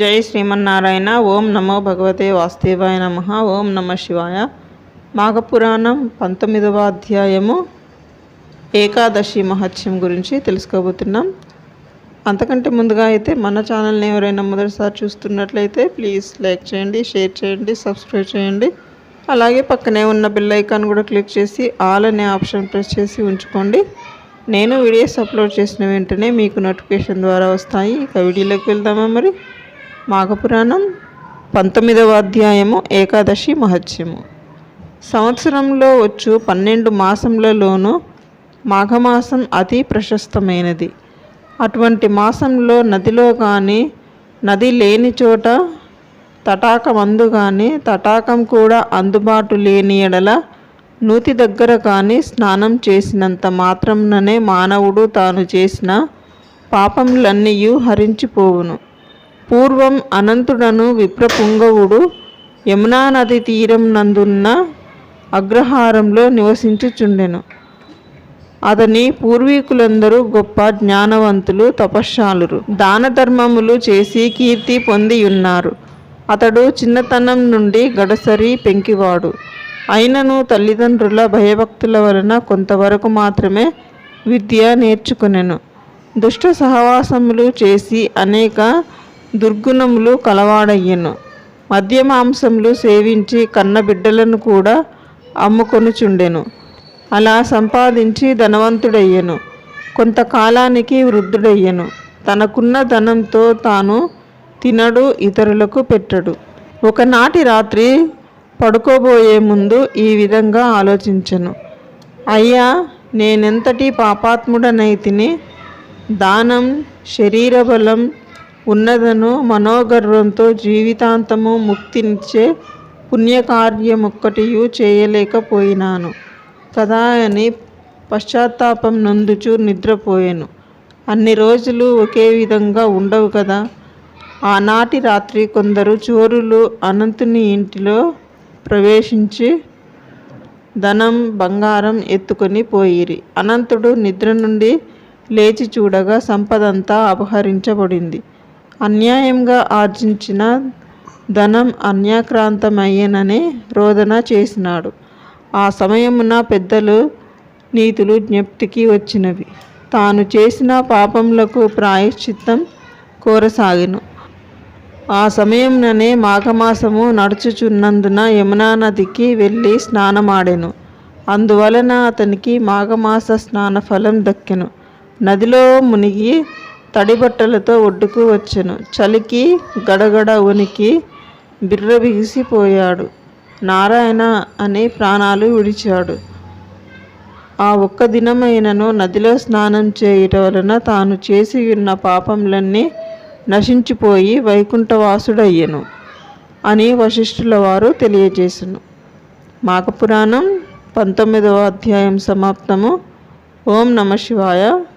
జై శ్రీమన్నారాయణ ఓం నమో భగవతే వాస్తేవాయ నమ ఓం నమ శివాయ. మాఘపురాణం పంతొమ్మిదవ అధ్యాయము ఏకాదశి మహత్యం గురించి తెలుసుకోబోతున్నాం. అంతకంటే ముందుగా అయితే మన ఛానల్ని ఎవరైనా మొదటిసారి చూస్తున్నట్లయితే ప్లీజ్ లైక్ చేయండి షేర్ చేయండి సబ్స్క్రైబ్ చేయండి. అలాగే పక్కనే ఉన్న బెల్ ఐకాన్ కూడా క్లిక్ చేసి ఆల్ అనే ఆప్షన్ ప్రెస్ చేసి ఉంచుకోండి. నేను వీడియోస్ అప్లోడ్ చేసిన వెంటనే మీకు నోటిఫికేషన్ ద్వారా వస్తాయి. ఇక వీడియోలోకి వెళ్దామా మరి? మాఘపురాణం పంతొమ్మిదవ అధ్యాయము ఏకాదశి మహత్యము. సంవత్సరంలో వచ్చు పన్నెండు మాసములలోనూ మాఘమాసం అతి ప్రశస్తమైనది. అటువంటి మాసంలో నదిలో కానీ నది లేని చోట తటాకమందు కానీ తటాకం కూడా అందుబాటు లేని ఎడల నూతి దగ్గర కానీ స్నానం చేసినంత మాత్రంననే మానవుడు తాను చేసిన పాపములన్నీయూ హరించిపోవును. పూర్వం అనంతుడను విప్రపుంగవుడు యమునా నది తీరం నందున్న అగ్రహారంలో నివసించుచుండెను. అతని పూర్వీకులందరూ గొప్ప జ్ఞానవంతులు తపశ్శాలురు. దాన ధర్మములు చేసి కీర్తి పొంది ఉన్నారు అతడు చిన్నతనం నుండి గడసరి పెంకివాడు. అయినను తల్లిదండ్రుల భయభక్తుల వలన కొంతవరకు మాత్రమే విద్య నేర్చుకునెను. దుష్ట సహవాసములు చేసి అనేక దుర్గుణములు కలవాడయ్యను. మద్యమాంసములు సేవించి కన్నబిడ్డలను కూడా అమ్ముకొనుచుండెను. అలా సంపాదించి ధనవంతుడయ్యను. కొంతకాలానికి వృద్ధుడయ్యను. తనకున్న ధనంతో తాను తినడు ఇతరులకు పెట్టడు. ఒకనాటి రాత్రి పడుకోబోయే ముందు ఈ విధంగా ఆలోచించను. అయ్యా నేనెంతటి పాపాత్ముడనైతిని? దానం శరీర బలం ఉన్నదను మనోగర్వంతో జీవితాంతము ముక్తినిచ్చే పుణ్యకార్యమొక్కటియు చేయలేకపోయినాను. కదా అని పశ్చాత్తాపం నందుచు నిద్రపోయాను. అన్ని రోజులు ఒకే విధంగా ఉండవు కదా? ఆనాటి రాత్రి కొందరు చోరులు అనంతుని ఇంటిలో ప్రవేశించి ధనం బంగారం ఎత్తుకొని పోయిరి. అనంతుడు నిద్ర నుండి లేచి చూడగా సంపదంతా అపహరించబడింది. అన్యాయంగా ఆర్జించిన ధనం అన్యాక్రాంతమయ్యనని రోదన చేసినాడు. ఆ సమయమున పెద్దలు నీతులు జ్ఞప్తికి వచ్చినవి. తాను చేసిన పాపములకు ప్రాయశ్చిత్తం కోరసాగిను. ఆ సమయంలోనే మాఘమాసము నడుచుచున్నందున యమునా నదికి వెళ్ళి స్నానమాడెను. అందువలన అతనికి మాఘమాస స్నాన ఫలం దక్కెను. నదిలో మునిగి తడిబట్టలతో ఒడ్డుకు వచ్చెను. చలికి గడగడ ఉనికి బిర్ర బిగిసిపోయాడు నారాయణ అని ప్రాణాలు విడిచాడు. ఆ ఒక్క దినమైనను నదిలో స్నానం చేయుట వలన తాను చేసి ఉన్న పాపములన్నీ నశించిపోయి వైకుంఠవాసుడయ్యను అని వశిష్ఠుల వారు తెలియజేసను. మాఘపురాణం పంతొమ్మిదవ అధ్యాయం సమాప్తము. ఓం నమ శివాయ.